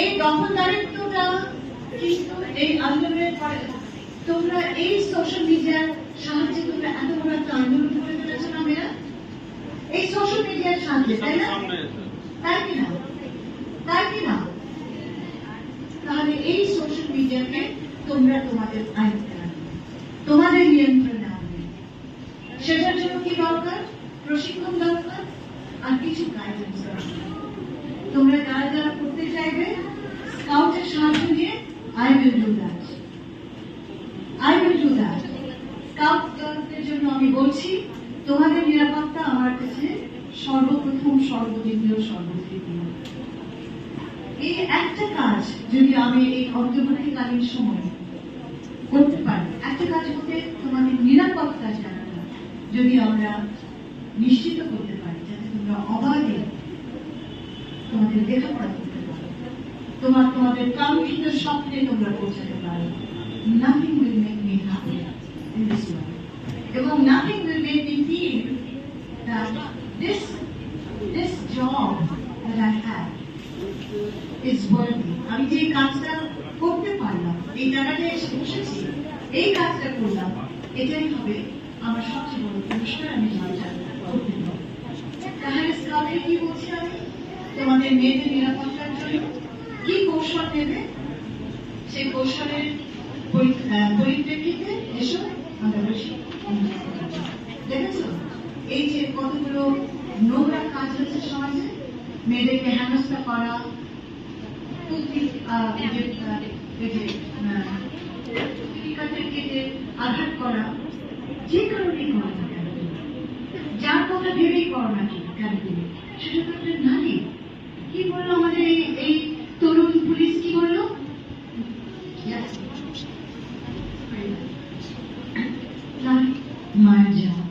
এই দখলদারিত্বটা কিন্তু এই আন্দোলনের পরে তোমরা এই সোশ্যাল মিডিয়ার সাহায্যে তোমরা এত বড় একটা আন্দোলন করে ফেলেছো না মেয়েরা? এই সোশ্যাল মিডিয়ার সাহায্যে তাই না? তাই কি না? তাই কি না? তাহলে এই সোশ্যাল মিডিয়াকে তোমরা তোমাদের আয়ত্তে রাখবে তোমাদের নিয়ন্ত্রণে আনবে। সেটার জন্য কি দরকার? প্রশিক্ষণ দরকার? আর কিছু গাইডেন্স দরকার তোমরা যারা যারা করতে চাইবে স্কাউটের সাহায্য নিয়ে I will do that I will do that স্কাউটদের জন্য আমি বলছি, তোমাদের নিরাপত্তা আমার কাছে সর্বপ্রথম, সর্বদ্বিতীয়, সর্বতৃতীয়। এই একটা কাজ যদি আমি এই অন্তর্বর্তীকালীন সময় করতে পারি, একটা কাজ বলতে তোমাদের নিরাপত্তা জানাটা যদি আমরা নিশ্চিত করতে পারি, যাতে তোমরা অবাধে তোমাদের লেখাপড়া করতে তোমার, তোমাদের কাঙ্ক্ষিত স্বপ্নে তোমরা পৌঁছাতে পারো। Nothing will make me happy এবং nothing will make me feel this this job that I আমি যে কাজটা করতে পারলাম, এই জায়গাটায় এসে বসেছি, এই কাজটা করলাম, এটাই হবে আমার সবচেয়ে বড় পুরস্কার আমি পারব তাহলে স্কাউটে কি বলছি আমি? তোমাদের মেয়েদের নিরাপত্তার জন্য? নেবে সেই কৌশলের পরিপ্রেক্ষিতে এসো আমরা বসি। দেখেছ? এই যে কতগুলো নোংরা কাজ হচ্ছে সমাজে মেয়েদেরকে হেনস্থা করা কুর্তি, আহ, এই যে, আহ, এই যে, আহ, শিক্ষার্থীদেরকে যে আঘাত করা যে কারণেই করো না কেন? যার কথা ভেবেই করো না কেন? তুমি? সেটা তো একটা নারী? কি বলল আমাদের এই নারী মায়ের জন্য